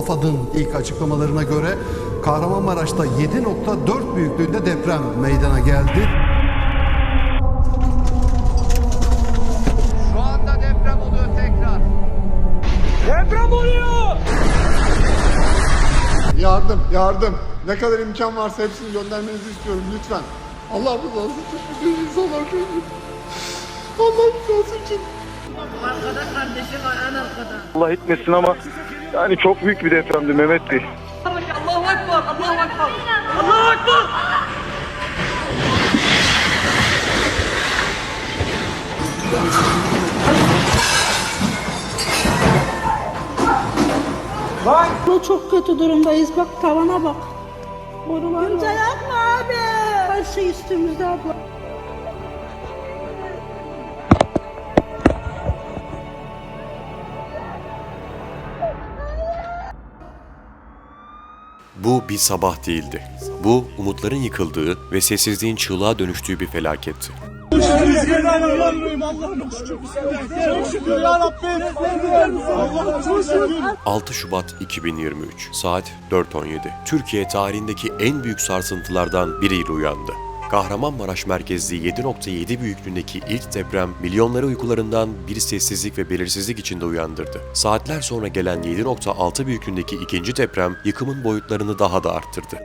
AFAD'ın ilk açıklamalarına göre Kahramanmaraş'ta 7.4 büyüklüğünde deprem meydana geldi. Şu anda deprem oluyor tekrar. Yardım, yardım. Ne kadar imkan varsa hepsini göndermenizi istiyorum lütfen. Allah rızası için bütün insanlar görüyor. Allah rızası için. Arkada kardeşim var en arkada. Allah etmesin ama yani çok büyük bir depremdi Mehmet Bey. Allahu Ekber, Allahu Ekber. Allahu Ekber. Bu çok kötü durumdayız. Bak tavana bak. Borular Kimse yapma abi. Her şey üstümüzde abla. Bu bir sabah değildi. Bu umutların yıkıldığı ve sessizliğin çığlığa dönüştüğü bir felaketti. 6 Şubat 2023 saat 4.17 Türkiye tarihindeki en büyük sarsıntılardan biriyle uyandı. Kahramanmaraş merkezli 7.7 büyüklüğündeki ilk deprem milyonları uykularından bir sessizlik ve belirsizlik içinde uyandırdı. Saatler sonra gelen 7.6 büyüklüğündeki ikinci deprem yıkımın boyutlarını daha da arttırdı.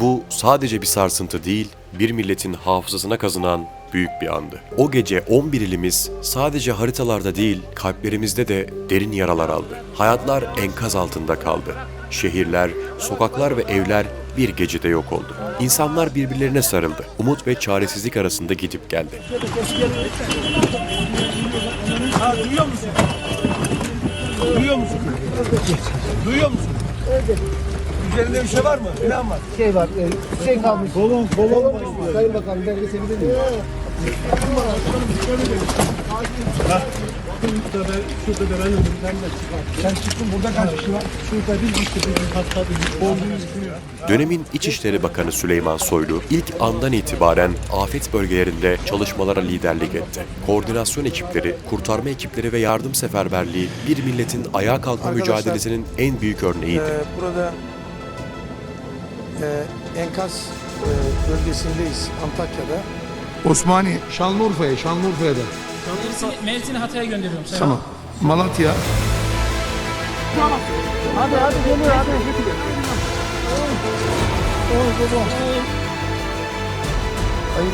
Bu sadece bir sarsıntı değil, bir milletin hafızasına kazınan büyük bir andı. O gece 11 ilimiz sadece haritalarda değil, kalplerimizde de derin yaralar aldı. Hayatlar enkaz altında kaldı. Şehirler, sokaklar ve evler bir gecede yok oldu. İnsanlar birbirlerine sarıldı. Umut ve çaresizlik arasında gidip geldi. Duyuyor musun? Duyuyor musun? Evet. Üzerinde bir şey var mı? İnan var. Şey var. E, şey kalmış. Kolon, kolon. Sayın Bakanım belgeseli de değil. Sen çıktın burada kaç kişi var? Şurada bir kişi, bir hatta bir olduğunu düşünüyor. Dönemin İçişleri Bakanı Süleyman Soylu ilk andan itibaren afet bölgelerinde çalışmalara liderlik etti. Koordinasyon ekipleri, kurtarma ekipleri ve yardım seferberliği bir milletin ayağa kalkma Arkadaşlar, mücadelesinin en büyük örneğiydi. Ee, burada e, enkaz e, bölgesindeyiz Antakya'da. Osmaniye, Şanlıurfa'ya, Şanlıurfa'ya da. Mersin'i Hatay'a gönderiyorum. Sayın Tamam. Malatya. Hadi hadi geliyor hadi. Ayın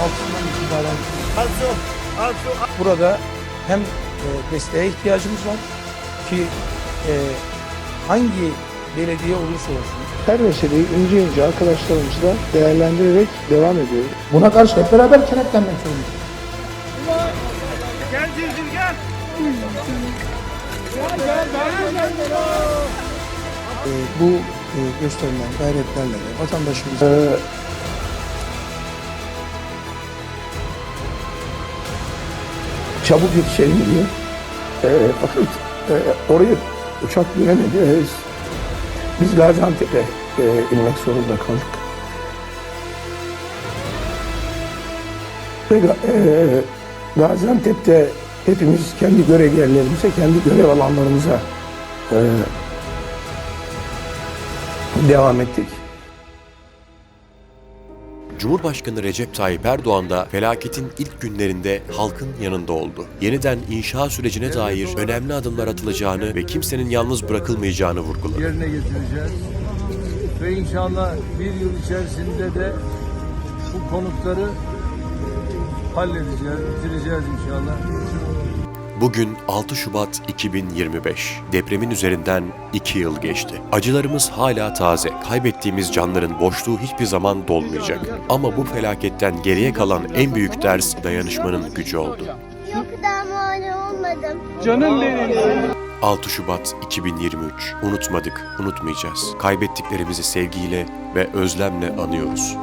altından itibaren burada hem e, desteğe ihtiyacımız var ki e, hangi belediye olursa olsun her meseleyi ince ince arkadaşlarımızla değerlendirerek devam ediyoruz. Buna karşı hep beraber kenetlenmek zorundayız. Ee, bu e, gösterilen gayretlerle de vatandaşımız çabuk yetişelim diye e, fakat e, oraya uçak binemedi. Biz, Gaziantep'e e, inmek zorunda kaldık. Ve e, Gaziantep'te hepimiz kendi görev yerlerimize, kendi görev alanlarımıza e, devam ettik. Cumhurbaşkanı Recep Tayyip Erdoğan da felaketin ilk günlerinde halkın yanında oldu. Yeniden inşa sürecine dair önemli adımlar atılacağını ve kimsenin yalnız bırakılmayacağını vurguladı. yerine getireceğiz. Ve inşallah bir yıl içerisinde de bu konutları halledeceğiz, bitireceğiz inşallah. Bugün 6 Şubat 2025. Depremin üzerinden 2 yıl geçti. Acılarımız hala taze. Kaybettiğimiz canların boşluğu hiçbir zaman dolmayacak. Ama bu felaketten geriye kalan en büyük ders dayanışmanın gücü oldu. Yok daha mani olmadım. 6 Şubat 2023. Unutmadık, unutmayacağız. Kaybettiklerimizi sevgiyle ve özlemle anıyoruz.